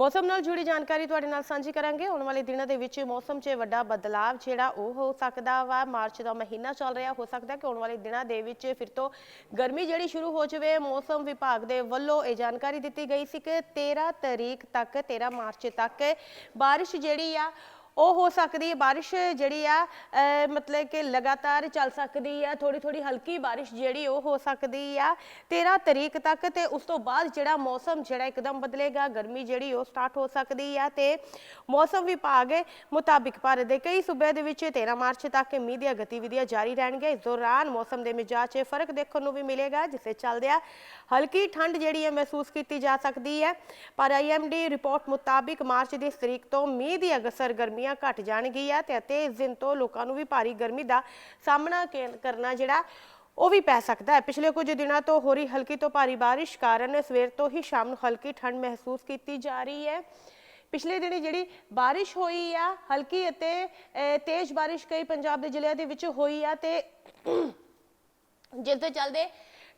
ਮੌਸਮ ਨਾਲ ਜੁੜੀ ਜਾਣਕਾਰੀ ਤੁਹਾਡੇ ਨਾਲ ਸਾਂਝੀ ਕਰਾਂਗੇ। ਆਉਣ ਵਾਲੇ ਦਿਨਾਂ ਦੇ ਵਿੱਚ ਮੌਸਮ 'ਚ ਵੱਡਾ ਬਦਲਾਵ ਜਿਹੜਾ ਉਹ ਹੋ ਸਕਦਾ ਵਾ। ਮਾਰਚ ਦਾ ਮਹੀਨਾ ਚੱਲ ਰਿਹਾ। ਹੋ ਸਕਦਾ ਕਿ ਆਉਣ ਵਾਲੇ ਦਿਨਾਂ ਦੇ ਵਿੱਚ ਫਿਰ ਤੋਂ ਗਰਮੀ ਜਿਹੜੀ ਸ਼ੁਰੂ ਹੋ ਜਾਵੇ, ਮੌਸਮ ਵਿਭਾਗ ਦੇ ਵੱਲੋਂ ਇਹ ਜਾਣਕਾਰੀ ਦਿੱਤੀ ਗਈ ਸੀ ਕਿ 13 ਤਰੀਕ ਤੱਕ 13 ਮਾਰਚ ਤੱਕ ਬਾਰਿਸ਼ ਜਿਹੜੀ ਆ ਉਹ ਹੋ ਸਕਦੀ ਹੈ ਬਾਰਿਸ਼ ਜਿਹੜੀ ਆ ਮਤਲਬ ਕਿ ਲਗਾਤਾਰ ਚੱਲ ਸਕਦੀ ਆ ਥੋੜੀ ਥੋੜੀ ਹਲਕੀ ਬਾਰਿਸ਼ ਜਿਹੜੀ ਉਹ ਹੋ ਸਕਦੀ ਆ। 13 ਤਰੀਕ ਤੱਕ ਤੇ ਉਸ ਤੋਂ ਬਾਅਦ ਜਿਹੜਾ ਮੌਸਮ ਜਿਹੜਾ ਇੱਕਦਮ ਬਦਲੇਗਾ, ਗਰਮੀ ਜਿਹੜੀ ਉਹ ਸਟਾਰਟ ਹੋ ਸਕਦੀ ਆ ਤੇ ਮੌਸਮ ਵਿਭਾਗ ਮੁਤਾਬਿਕ ਭਾਰਤ ਦੇ ਕਈ ਸੂਬਿਆਂ ਦੇ ਵਿੱਚ 13 ਮਾਰਚ ਤੱਕ ਮੀਂਹ ਦੀਆਂ ਗਤੀਵਿਧੀਆਂ ਜਾਰੀ ਰਹਿਣਗੀਆਂ। ਇਸ ਦੌਰਾਨ ਮੌਸਮ ਦੇ ਮਿਜਾਜ 'ਚ ਫ਼ਰਕ ਦੇਖਣ ਨੂੰ ਵੀ ਮਿਲੇਗਾ ਜਿਸੇ ਚੱਲਦਿਆਂ ਹਲਕੀ ਠੰਡ ਜਿਹੜੀ ਹੈ ਮਹਿਸੂਸ ਕੀਤੀ ਜਾ ਸਕਦੀ ਹੈ ਪਰ ਆਈਐਮਡੀ ਰਿਪੋਰਟ ਮੁਤਾਬਿਕ ਮਾਰਚ ਦੀ ਇਸ ਤਰੀਕ ਤੋਂ ਮੀਂਹ ਦੀਆਂ ਅਗਸਰ ਗਰਮੀਆਂ ਘਟ ਜਾਣਗੀਆਂ ਤੇ ਅਤੇ ਇਸ ਦਿਨ ਤੋਂ ਲੋਕਾਂ ਨੂੰ ਵੀ ਭਾਰੀ ਗਰਮੀ ਦਾ ਸਾਹਮਣਾ ਕਰਨਾ ਜਿਹੜਾ ਉਹ ਵੀ ਪੈ ਸਕਦਾ ਹੈ। ਪਿਛਲੇ ਕੁਝ ਦਿਨਾਂ ਤੋਂ ਹੋ ਰਹੀ ਹਲਕੀ ਤੋਂ ਭਾਰੀ ਬਾਰਿਸ਼ ਕਾਰਨ ਸਵੇਰ ਤੋਂ ਹੀ ਸ਼ਾਮ ਨੂੰ ਹਲਕੀ ਠੰਡ ਮਹਿਸੂਸ ਕੀਤੀ ਜਾ ਰਹੀ ਹੈ। ਪਿਛਲੇ ਦਿਨੀ ਜਿਹੜੀ ਬਾਰਿਸ਼ ਹੋਈ ਆ ਹਲਕੀ ਅਤੇ ਅਹ, ਤੇਜ਼ ਬਾਰਿਸ਼ ਕਈ ਪੰਜਾਬ ਦੇ ਜ਼ਿਲ੍ਹਿਆਂ ਦੇ ਵਿੱਚ ਹੋਈ ਆ ਤੇ ਜਿਸ ਦੇ ਚੱਲਦੇ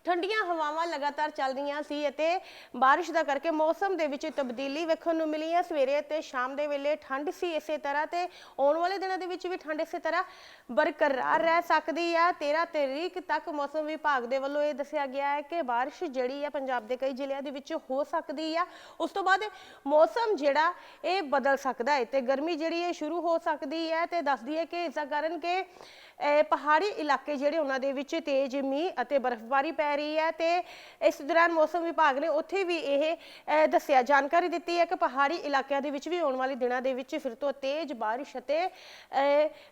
ਠੰਡੀਆਂ ਹਵਾਵਾਂ ਲਗਾਤਾਰ ਚੱਲ ਰਹੀਆਂ ਸੀ ਅਤੇ ਬਾਰਿਸ਼ ਦਾ ਕਰਕੇ ਮੌਸਮ ਦੇ ਵਿੱਚ ਤਬਦੀਲੀ ਵੇਖਣ ਨੂੰ ਮਿਲੀ ਹੈ। ਸਵੇਰੇ ਤੇ ਸ਼ਾਮ ਦੇ ਵੇਲੇ ਠੰਡ ਸੀ ਇਸੇ ਤਰ੍ਹਾਂ ਤੇ ਆਉਣ ਵਾਲੇ ਦਿਨਾਂ ਦੇ ਵਿੱਚ ਵੀ ਠੰਡ ਇਸੇ ਤਰ੍ਹਾਂ ਬਰਕਰਾਰ ਰਹਿ ਸਕਦੀ ਹੈ 13 ਤਰੀਕ ਤੱਕ ਮੌਸਮ ਵਿਭਾਗ ਦੇ ਵੱਲੋਂ ਇਹ ਦੱਸਿਆ ਗਿਆ ਹੈ ਕਿ ਬਾਰਿਸ਼ ਜਿਹੜੀ ਆ ਪੰਜਾਬ ਦੇ ਕਈ ਜ਼ਿਲ੍ਹਿਆਂ ਦੇ ਵਿੱਚ ਹੋ ਸਕਦੀ ਆ। ਉਸ ਤੋਂ ਬਾਅਦ ਮੌਸਮ ਜਿਹੜਾ ਇਹ ਬਦਲ ਸਕਦਾ ਹੈ ਤੇ ਗਰਮੀ ਜਿਹੜੀ ਇਹ ਸ਼ੁਰੂ ਹੋ ਸਕਦੀ ਹੈ ਤੇ ਦੱਸਦੀ ਹੈ ਕਿ ਇਸ ਦਾ ਕਾਰਨ ਕਿ ਪਹਾੜੀ ਇਲਾਕੇ ਜਿਹੜੇ ਉਹਨਾਂ ਦੇ ਵਿੱਚ ਤੇਜ਼ ਮੀਂਹ ਅਤੇ ਬਰਫ਼ਬਾਰੀ ਪੈ ਰਹੀ ਹੈ ਤੇ ਇਸ ਦੌਰਾਨ ਮੌਸਮ ਵਿਭਾਗ ਨੇ ਉੱਥੇ ਵੀ ਇਹ ਦੱਸਿਆ, ਜਾਣਕਾਰੀ ਦਿੱਤੀ ਹੈ ਕਿ ਪਹਾੜੀ ਇਲਾਕਿਆਂ ਦੇ ਵਿੱਚ ਵੀ ਆਉਣ ਵਾਲੇ ਦਿਨਾਂ ਦੇ ਵਿੱਚ ਫਿਰ ਤੋਂ ਤੇਜ਼ ਬਾਰਿਸ਼ ਅਤੇ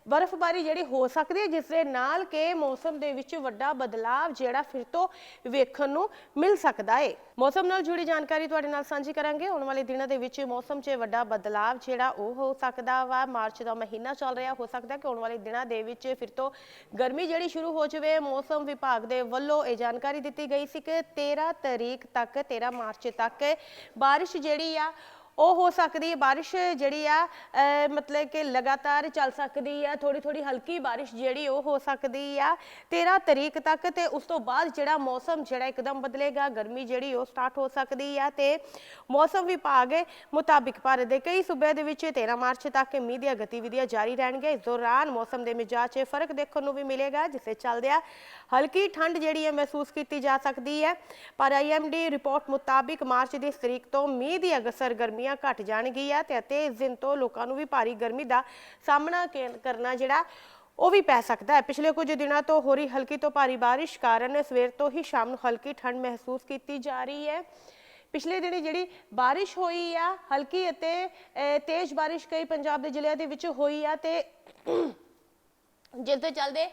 ਬਰਫ਼ਬਾਰੀ ਜਿਹੜੀ ਹੋ ਸਕਦੀ ਹੈ, ਜਿਸ ਦੇ ਨਾਲ ਕਿ ਮੌਸਮ ਦੇ ਵਿੱਚ ਵੱਡਾ ਬਦਲਾਵ ਜਿਹੜਾ ਫਿਰ ਤੋਂ ਵੇਖਣ ਨੂੰ ਮਿਲ ਸਕਦਾ ਹੈ। ਮੌਸਮ ਨਾਲ ਜੁੜੀ ਜਾਣਕਾਰੀ ਤੁਹਾਡੇ ਨਾਲ ਸਾਂਝੀ ਕਰਾਂਗੇ। ਆਉਣ ਵਾਲੇ ਦਿਨਾਂ ਦੇ ਵਿੱਚ ਮੌਸਮ 'ਚ ਵੱਡਾ ਬਦਲਾਵ ਜਿਹੜਾ ਉਹ ਹੋ ਸਕਦਾ ਵਾ। ਮਾਰਚ ਦਾ ਮਹੀਨਾ ਚੱਲ ਰਿਹਾ, ਹੋ ਸਕਦਾ ਕਿ ਆਉਣ ਵਾਲੇ ਦਿਨਾਂ ਦੇ ਵਿੱਚ ਫਿਰ ਤੋਂ ਗਰਮੀ ਜਿਹੜੀ ਸ਼ੁਰੂ ਹੋ ਜਾਵੇ, ਮੌਸਮ ਵਿਭਾਗ ਦੇ ਵੱਲੋਂ ਇਹ ਜਾਣਕਾਰੀ ਦਿੱਤੀ ਗਈ ਸੀ ਕਿ 13 ਤਰੀਕ ਤੱਕ 13 ਮਾਰਚ ਤੱਕ ਬਾਰਿਸ਼ ਜਿਹੜੀ ਆ ਉਹ ਹੋ ਸਕਦੀ ਹੈ ਬਾਰਿਸ਼ ਜਿਹੜੀ ਆ ਮਤਲਬ ਕਿ ਲਗਾਤਾਰ ਚੱਲ ਸਕਦੀ ਆ ਥੋੜੀ ਥੋੜੀ ਹਲਕੀ ਬਾਰਿਸ਼ ਜਿਹੜੀ ਉਹ ਹੋ ਸਕਦੀ ਆ। 13 ਤਰੀਕ ਤੱਕ ਤੇ ਉਸ ਤੋਂ ਬਾਅਦ ਜਿਹੜਾ ਮੌਸਮ ਜਿਹੜਾ ਇੱਕਦਮ ਬਦਲੇਗਾ, ਗਰਮੀ ਜਿਹੜੀ ਉਹ ਸਟਾਰਟ ਹੋ ਸਕਦੀ ਆ ਤੇ ਮੌਸਮ ਵਿਭਾਗ ਮੁਤਾਬਿਕ ਭਾਰਤ ਦੇ ਕਈ ਸੂਬਿਆਂ ਦੇ ਵਿੱਚ 13 ਮਾਰਚ ਤੱਕ ਮੀਂਹ ਦੀਆਂ ਗਤੀਵਿਧੀਆਂ ਜਾਰੀ ਰਹਿਣਗੀਆਂ। ਇਸ ਦੌਰਾਨ ਮੌਸਮ ਦੇ ਮਿਜਾਜ 'ਚ ਫ਼ਰਕ ਦੇਖਣ ਨੂੰ ਵੀ ਮਿਲੇਗਾ ਜਿਸੇ ਚੱਲਦਿਆਂ ਹਲਕੀ ਠੰਡ ਜਿਹੜੀ ਹੈ ਮਹਿਸੂਸ ਕੀਤੀ ਜਾ ਸਕਦੀ ਹੈ ਪਰ ਆਈਐਮਡੀ ਰਿਪੋਰਟ ਮੁਤਾਬਿਕ ਮਾਰਚ ਦੀ ਤਰੀਕ ਤੋਂ ਮੀਂਹ ਦੀ ਅਗਸਰ ਗਰਮੀਆਂ ਘਟ ਜਾਣਗੀਆਂ ਤੇ ਅਤੇ ਇਸ ਦਿਨ ਤੋਂ ਲੋਕਾਂ ਨੂੰ ਵੀ ਭਾਰੀ ਗਰਮੀ ਦਾ ਸਾਹਮਣਾ ਕਰਨਾ ਜਿਹੜਾ ਉਹ ਵੀ ਪੈ ਸਕਦਾ ਹੈ। ਪਿਛਲੇ ਕੁਝ ਦਿਨਾਂ ਤੋਂ ਹੋ ਰਹੀ ਹਲਕੀ ਤੋਂ ਭਾਰੀ ਬਾਰਿਸ਼ ਕਾਰਨ ਸਵੇਰ ਤੋਂ ਹੀ ਸ਼ਾਮ ਨੂੰ ਹਲਕੀ ਠੰਡ ਮਹਿਸੂਸ ਕੀਤੀ ਜਾ ਰਹੀ ਹੈ। ਪਿਛਲੇ ਦਿਨੀ ਜਿਹੜੀ ਬਾਰਿਸ਼ ਹੋਈ ਆ ਹਲਕੀ ਅਤੇ ਅਹ, ਤੇਜ਼ ਬਾਰਿਸ਼ ਕਈ ਪੰਜਾਬ ਦੇ ਜ਼ਿਲ੍ਹਿਆਂ ਦੇ ਵਿੱਚ ਹੋਈ ਆ ਤੇ ਜਿਸ ਦੇ ਚੱਲਦੇ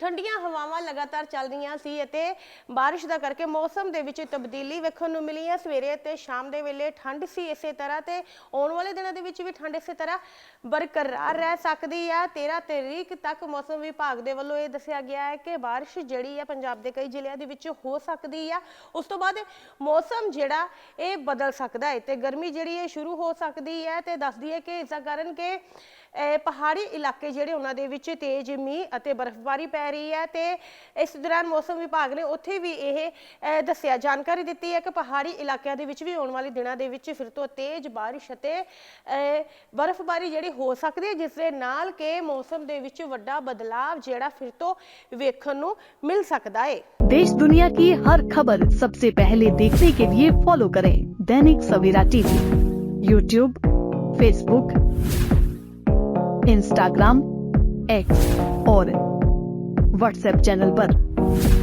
ਠੰਡੀਆਂ ਹਵਾਵਾਂ ਲਗਾਤਾਰ ਚੱਲ ਰਹੀਆਂ ਸੀ ਅਤੇ ਬਾਰਿਸ਼ ਦਾ ਕਰਕੇ ਮੌਸਮ ਦੇ ਵਿੱਚ ਤਬਦੀਲੀ ਵੇਖਣ ਨੂੰ ਮਿਲੀ ਹੈ। ਸਵੇਰੇ ਤੇ ਸ਼ਾਮ ਦੇ ਵੇਲੇ ਠੰਡ ਸੀ ਇਸੇ ਤਰ੍ਹਾਂ ਤੇ ਆਉਣ ਵਾਲੇ ਦਿਨਾਂ ਦੇ ਵਿੱਚ ਵੀ ਠੰਡ ਇਸੇ ਤਰ੍ਹਾਂ ਬਰਕਰਾਰ ਰਹਿ ਸਕਦੀ ਆ। 13 ਤਰੀਕ ਤੱਕ ਮੌਸਮ ਵਿਭਾਗ ਦੇ ਵੱਲੋਂ ਇਹ ਦੱਸਿਆ ਗਿਆ ਹੈ ਕਿ ਬਾਰਿਸ਼ ਜਿਹੜੀ ਆ ਪੰਜਾਬ ਦੇ ਕਈ ਜ਼ਿਲ੍ਹਿਆਂ ਦੇ ਵਿੱਚ ਹੋ ਸਕਦੀ ਆ। ਉਸ ਤੋਂ ਬਾਅਦ ਮੌਸਮ ਜਿਹੜਾ ਇਹ ਬਦਲ ਸਕਦਾ ਹੈ ਤੇ ਗਰਮੀ ਜਿਹੜੀ ਇਹ ਸ਼ੁਰੂ ਹੋ ਸਕਦੀ ਹੈ ਤੇ ਦੱਸਦੀ ਹੈ ਕਿ ਇਸ ਦਾ ਕਾਰਨ ਕਿ ਪਹਾੜੀ ਇਲਾਕੇ ਜਿਹੜੇ ਉਹਨਾਂ ਦੇ ਵਿੱਚ ਤੇਜ਼ ਮੀਂਹ ਅਤੇ ਬਰਫ਼ਬਾਰੀ ਪੈ ਰਹੀ ਹੈ ਤੇ ਇਸ ਦੌਰਾਨ ਮੌਸਮ ਵਿਭਾਗ ਨੇ ਉੱਥੇ ਵੀ ਇਹ ਅਹ ਦੱਸਿਆ ਜਾਣਕਾਰੀ ਦਿੱਤੀ ਹੈ ਕਿ ਪਹਾੜੀ ਇਲਾਕਿਆਂ ਦੇ ਵਿੱਚ ਵੀ ਆਉਣ ਵਾਲੇ ਦਿਨਾਂ ਦੇ ਵਿੱਚ ਫਿਰ ਤੋਂ ਤੇਜ਼ ਬਾਰਿਸ਼ ਅਤੇ ਅਹ ਬਰਫ਼ਬਾਰੀ ਜਿਹੜੀ ਹੋ ਸਕਦੀ ਹੈ ਜਿਸ ਦੇ ਨਾਲ ਕਿ ਮੌਸਮ ਦੇ ਵਿੱਚ ਵੱਡਾ ਬਦਲਾਵ ਜਿਹੜਾ ਫਿਰ ਤੋਂ ਵੇਖਣ ਨੂੰ ਮਿਲ ਸਕਦਾ ਹੈ देश दुनिया की हर खबर सबसे पहले देखने के लिए फॉलो करें Dainik Savera TV YouTube Facebook Instagram X और व्हाट्सएप चैनल पर।